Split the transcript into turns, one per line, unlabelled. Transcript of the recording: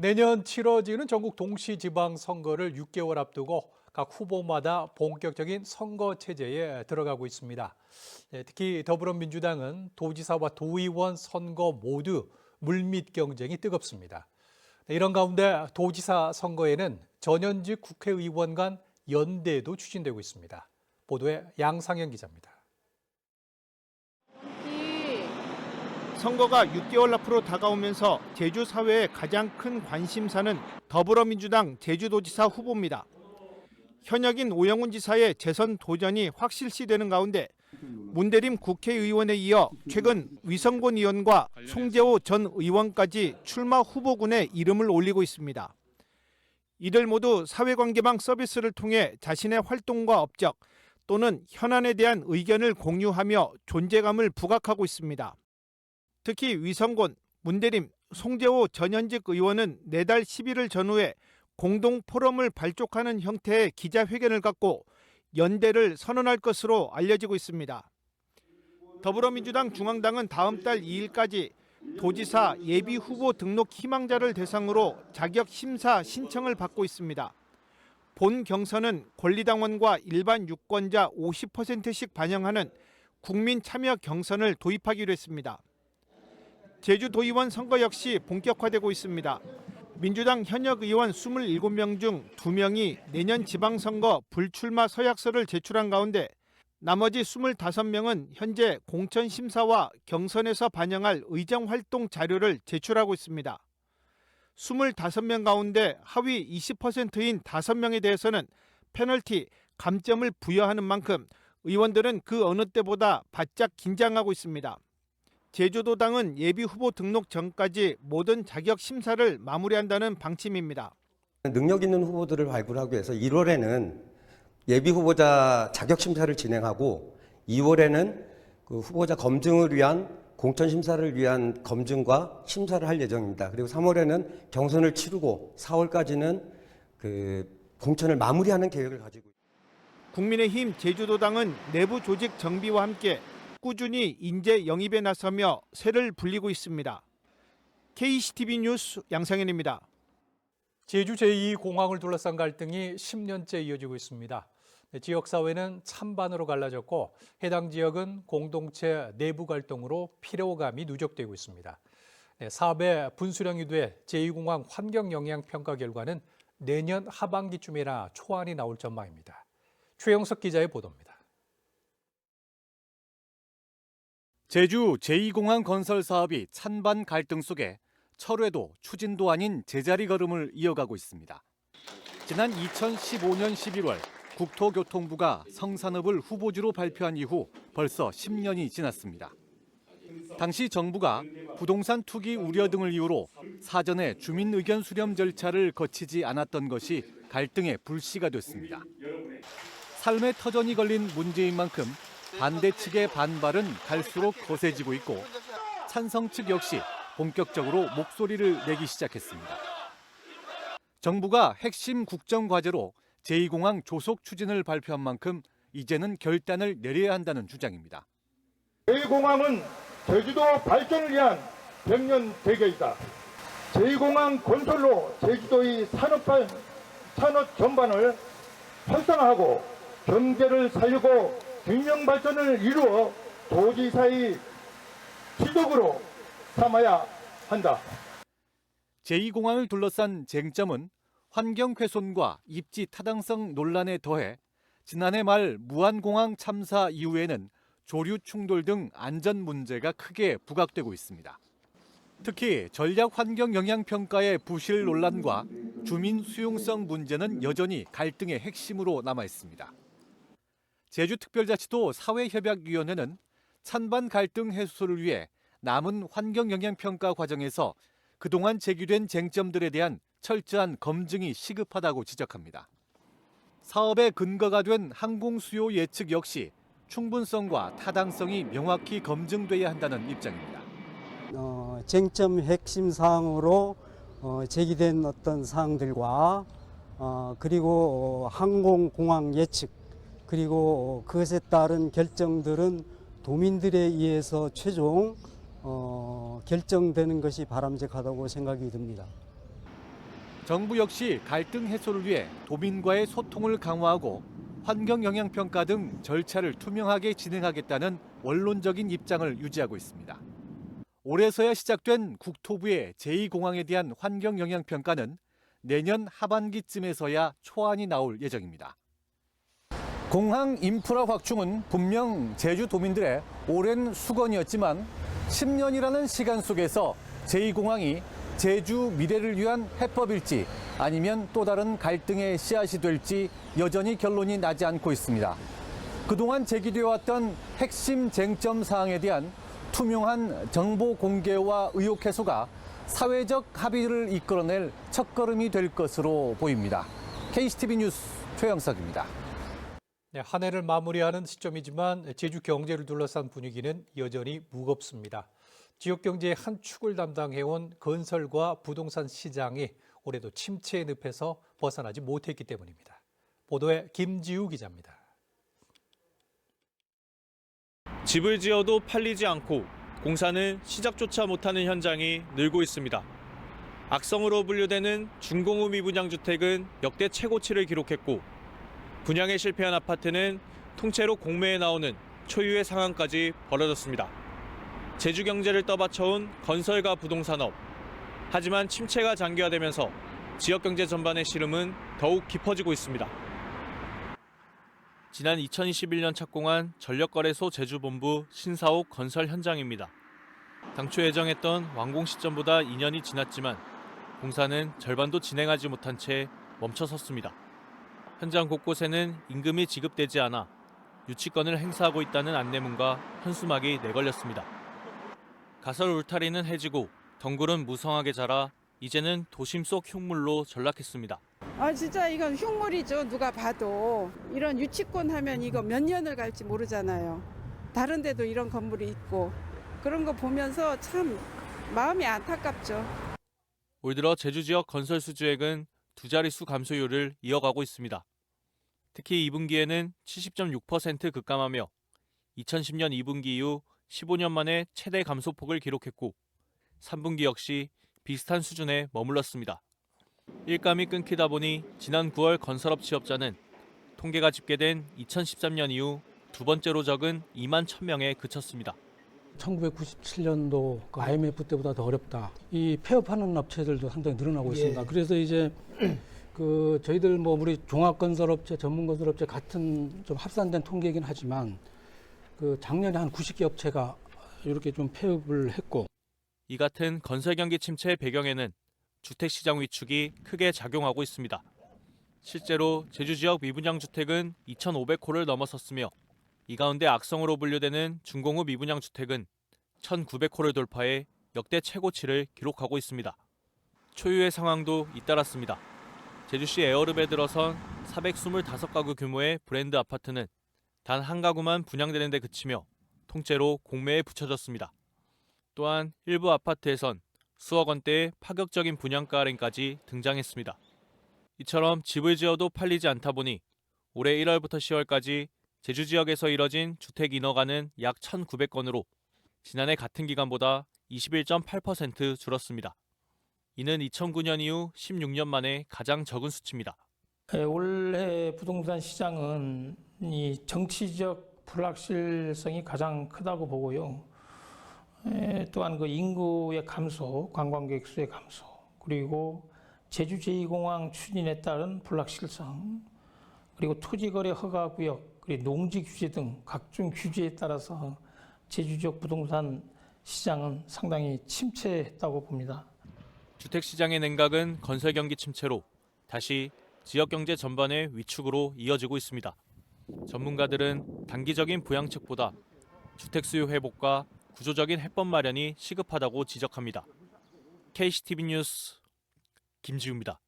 내년 치러지는 전국 동시지방선거를 6개월 앞두고 각 후보마다 본격적인 선거 체제에 들어가고 있습니다. 예, 특히 더불어민주당은 도지사와 도의원 선거 모두 물밑 경쟁이 뜨겁습니다. 네, 이런 가운데 도지사 선거에는 전현직 국회의원 간 연대도 추진되고 있습니다. 보도에 양상현 기자입니다.
선거가 6개월 앞으로 다가오면서 제주 사회의 가장 큰 관심사는 더불어민주당 제주도지사 후보입니다. 현역인 오영훈 지사의 재선 도전이 확실시되는 가운데 문대림 국회의원에 이어 최근 위성곤 의원과 송재호 전 의원까지 출마 후보군에 이름을 올리고 있습니다. 이들 모두 사회관계망 서비스를 통해 자신의 활동과 업적 또는 현안에 대한 의견을 공유하며 존재감을 부각하고 있습니다. 특히 위성곤, 문대림, 송재호 전현직 의원은 내달 10일을 전후해 공동 포럼을 발족하는 형태의 기자회견을 갖고 연대를 선언할 것으로 알려지고 있습니다. 더불어민주당 중앙당은 다음 달 2일까지 도지사 예비 후보 등록 희망자를 대상으로 자격 심사 신청을 받고 있습니다. 본 경선은 권리당원과 일반 유권자 50%씩 반영하는 국민 참여 경선을 도입하기로 했습니다. 제주도의원 선거 역시 본격화되고 있습니다. 민주당 현역 의원 27명 중 2명이 내년 지방선거 불출마 서약서를 제출한 가운데 나머지 25명은 현재 공천 심사와 경선에서 반영할 의정 활동 자료를 제출하고 있습니다. 25명 가운데 하위 20%인 5명에 대해서는 페널티, 감점을 부여하는 만큼 의원들은 그 어느 때보다 바짝 긴장하고 있습니다. 제주도당은 예비 후보 등록 전까지 모든 자격 심사를 마무리한다는 방침입니다.
능력 있는 후보들을 발굴하기 위해서 1월에는 예비 후보자 자격 심사를 진행하고 2월에는 그 후보자 검증을 위한 공천 심사를 위한 검증과 심사를 할 예정입니다. 그리고 3월에는 경선을 치르고 4월까지는 그 공천을 마무리하는 계획을 가지고 있습니다.
국민의힘 제주도당은 내부 조직 정비와 함께 꾸준히 인재 영입에 나서며 새를 불리고 있습니다. KCTV 뉴스 양상현입니다.
제주 제2공항을 둘러싼 갈등이 10년째 이어지고 있습니다. 네, 지역사회는 찬반으로 갈라졌고 해당 지역은 공동체 내부 갈등으로 피로감이 누적되고 있습니다. 네, 사업의 분수령이 돼 제2공항 환경영향평가 결과는 내년 하반기쯤이나 초안이 나올 전망입니다. 최영석 기자의 보도입니다.
제주 제2공항 건설 사업이 찬반 갈등 속에 철회도 추진도 아닌 제자리 걸음을 이어가고 있습니다. 지난 2015년 11월 국토교통부가 성산읍을 후보지로 발표한 이후 벌써 10년이 지났습니다. 당시 정부가 부동산 투기 우려 등을 이유로 사전에 주민 의견 수렴 절차를 거치지 않았던 것이 갈등의 불씨가 됐습니다. 삶의 터전이 걸린 문제인 만큼 반대 측의 반발은 갈수록 거세지고 있고 찬성 측 역시 본격적으로 목소리를 내기 시작했습니다. 정부가 핵심 국정 과제로 제2공항 조속 추진을 발표한 만큼 이제는 결단을 내려야 한다는 주장입니다.
제2공항은 제주도 발전을 위한 백년 대계이다. 제2공항 건설로 제주도의 산업, 발- 산업 전반을 활성화하고 경제를 살리고 균형 발전을 이루어 도지사의 지도으로 삼아야 한다.
제2공항을 둘러싼 쟁점은 환경 훼손과 입지 타당성 논란에 더해 지난해 말 무안공항 참사 이후에는 조류 충돌 등 안전 문제가 크게 부각되고 있습니다. 특히 전략 환경 영향 평가의 부실 논란과 주민 수용성 문제는 여전히 갈등의 핵심으로 남아 있습니다. 제주특별자치도 사회협약위원회는 찬반 갈등 해소를 위해 남은 환경 영향 평가 과정에서 그동안 제기된 쟁점들에 대한 철저한 검증이 시급하다고 지적합니다. 사업의 근거가 된 항공 수요 예측 역시 충분성과 타당성이 명확히 검증돼야 한다는 입장입니다.
어, 쟁점 핵심 사항으로 어, 제기된 어떤 사항들과 어, 그리고 어, 항공공항 예측 그리고 그것에 따른 결정들은 도민들에 의해서 최종 어, 결정되는 것이 바람직하다고 생각이 듭니다.
정부 역시 갈등 해소를 위해 도민과의 소통을 강화하고 환경 영향 평가 등 절차를 투명하게 진행하겠다는 원론적인 입장을 유지하고 있습니다. 올해서야 시작된 국토부의 제2공항에 대한 환경 영향 평가는 내년 하반기쯤에서야 초안이 나올 예정입니다. 공항 인프라 확충은 분명 제주도민들의 오랜 수건이었지만 10년이라는 시간 속에서 제2공항이 제주 미래를 위한 해법일지 아니면 또 다른 갈등의 씨앗이 될지 여전히 결론이 나지 않고 있습니다. 그동안 제기되어 왔던 핵심 쟁점 사항에 대한 투명한 정보 공개와 의혹 해소가 사회적 합의를 이끌어낼 첫걸음이 될 것으로 보입니다. KCTV 뉴스 최영석입니다.
네, 한 해를 마무리하는 시점이지만 제주 경제를 둘러싼 분위기는 여전히 무겁습니다. 지역 경제의 한 축을 담당해온 건설과 부동산 시장이 올해도 침체의 늪에서 벗어나지 못했기 때문입니다. 보도에 김지우 기자입니다.
집을 지어도 팔리지 않고 공사는 시작조차 못하는 현장이 늘고 있습니다. 악성으로 분류되는 중공업 미분양 주택은 역대 최고치를 기록했고 분양에 실패한 아파트는 통째로 공매에 나오는 초유의 상황까지 벌어졌습니다. 제주 경제를 떠받쳐온 건설과 부동산업. 하지만 침체가 장기화되면서 지역 경제 전반의 시름은 더욱 깊어지고 있습니다. 지난 2021년 착공한 전력거래소 제주본부 신사옥 건설 현장입니다. 당초 예정했던 완공 시점보다 2년이 지났지만 공사는 절반도 진행하지 못한 채 멈춰섰습니다. 현장 곳곳에는 임금이 지급되지 않아 유치권을 행사하고 있다는 안내문과 현수막이 내걸렸습니다. 가설 울타리는 해지고 덩굴은 무성하게 자라 이제는 도심 속 흉물로 전락했습니다.
아 진짜 이건 흉물이죠 누가 봐도 이런 유치권 하면 이거 몇 년을 갈지 모르잖아요 다른 데도 이런 건물이 있고 그런 거 보면서 참 마음이 안타깝죠
올 들어 제주 지역 건설 수주액은 두 자릿수 감소율을 이어가고 있습니다. 특히 2분기에는 70.6% 급감하며 2010년 2분기 이후 15년 만에 최대 감소폭을 기록했고 3분기 역시 비슷한 수준에 머물렀습니다. 일감이 끊기다 보니 지난 9월 건설업 취업자는 통계가 집계된 2013년 이후 두 번째로 적은 2만 1000명에 그쳤습니다.
1997년도 그 IMF 때보다 더 어렵다. 이 폐업하는 업체들도 상당히 늘어나고 있습니다. 그래서 이제 그 저희들 뭐 우리 종합건설업체, 전문건설업체 같은 좀 합산된 통계이긴 하지만 그 작년에 한 90개 업체가 이렇게 좀 폐업을 했고
이 같은 건설 경기 침체의 배경에는 주택 시장 위축이 크게 작용하고 있습니다. 실제로 제주 지역 미분양 주택은 2,500호를 넘어섰으며 이 가운데 악성으로 분류되는 중공업 미분양 주택은 1,900호를 돌파해 역대 최고치를 기록하고 있습니다. 초유의 상황도 잇따랐습니다. 제주시 에어릅에 들어선 425가구 규모의 브랜드 아파트는 단 한 가구만 분양되는 데 그치며 통째로 공매에 붙여졌습니다. 또한 일부 아파트에선 수억 원대의 파격적인 분양가 할인까지 등장했습니다. 이처럼 집을 지어도 팔리지 않다 보니 올해 1월부터 10월까지 제주 지역에서 이뤄진 주택 인허가는 약 1,900건으로 지난해 같은 기간보다 21.8% 줄었습니다. 이는 2009년 이후 16년 만에 가장 적은 수치입니다.
예, 올해 부동산 시장은 이 정치적 불확실성이 가장 크다고 보고요. 에, 또한 그 인구의 감소, 관광객 수의 감소, 그리고 제주 제2공항 추진에 따른 불확실성, 그리고 토지거래 허가구역, 그리고 농지 규제 등 각종 규제에 따라서 제주 지역 부동산 시장은 상당히 침체했다고 봅니다.
주택 시장의 냉각은 건설 경기 침체로 다시 지역 경제 전반의 위축으로 이어지고 있습니다. 전문가들은 단기적인 부양책보다 주택 수요 회복과 구조적인 해법 마련이 시급하다고 지적합니다. KCTV 뉴스 김지우입니다.